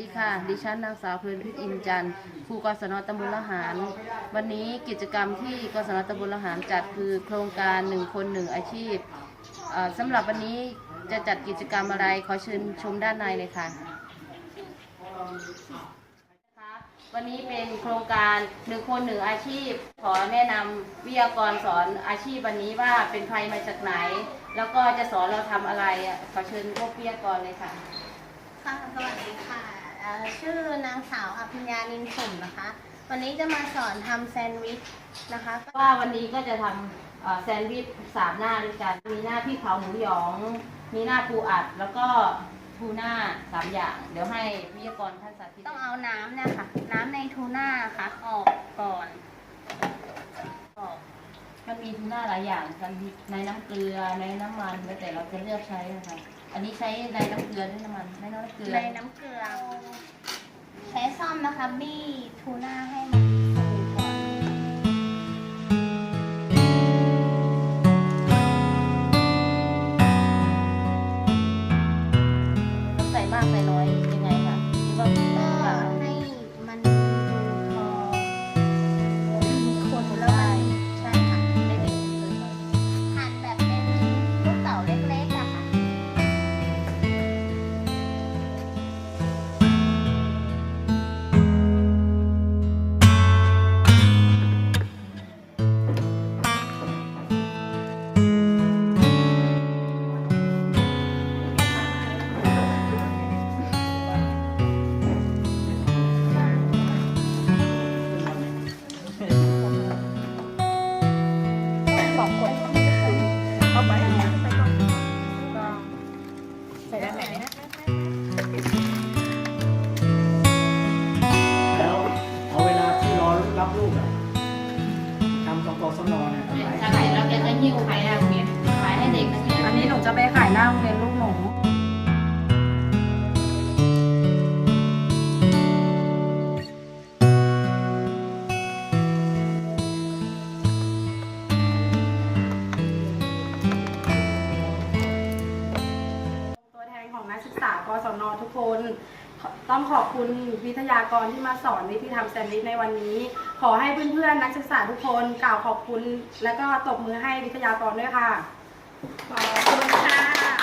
ดีค่ะ ดิฉันนางสาวเพลินพิษอินจันทร์ครูกศนตำบลละหาร วันนี้กิจกรรมที่กศนตำบลละหารจัดคือโครงการหนึ่งคนหนึ่งอาชีพสำหรับวันนี้จะจัดกิจกรรมอะไรขอเชิญชมด้านในเลยค่ะ วันนี้เป็นโครงการหนึ่งคนหนึ่งอาชีพ ขอแนะนำวิทยากรสอนอาชีพวันนี้ว่าเป็นใครมาจากไหน แล้วก็จะสอนเราทำอะไรขอเชิญพวกวิทยากรเลยค่ะ ค่ะสวัสดีค่ะ ชื่อนางสาวอภิญญานินสมนะคะ วันนี้จะมาสอนทำแซนด์วิชนะคะว่าวันนี้ก็จะทำแซนด์วิชสามหน้าด้วยกัน มีหน้าพริกเผาหมูหยอง มีหน้าปูอัด แล้วก็ทูน่าสามอย่าง เดี๋ยวให้วิทยากรท่านสาธิต ต้องเอาน้ำเนี่ยค่ะ น้ำในทูน่าค่ะออกก่อนออกมันมีทูน่าหลายอย่างกันในน้ำเกลือ ในน้ำมัน แต่เราจะเลือกใช้นะคะ อันนี้ใช้ในน้ำเกลือด้วยน้ำมันในน้ำเกลือ ในน้ำเกลือ ใช้ซ่อมนะคะบี้ทูน่าให้มัน ใส่ด้านไหนแล้วเอาเวลาที่รอรับลูกอะทำกกสนเนี่ยทำไมถ้าขายเราจะจะหิ้วขายน นักศึกษากศนทุกคน ต้องขอบคุณวิทยากรที่มาสอนวิธีทำแซนด์วิชในวันนี้ ขอให้เพื่อนๆนักศึกษาทุกคนกล่าวขอบคุณ และก็ตบมือให้วิทยากรด้วยค่ะขอบคุณค่ะ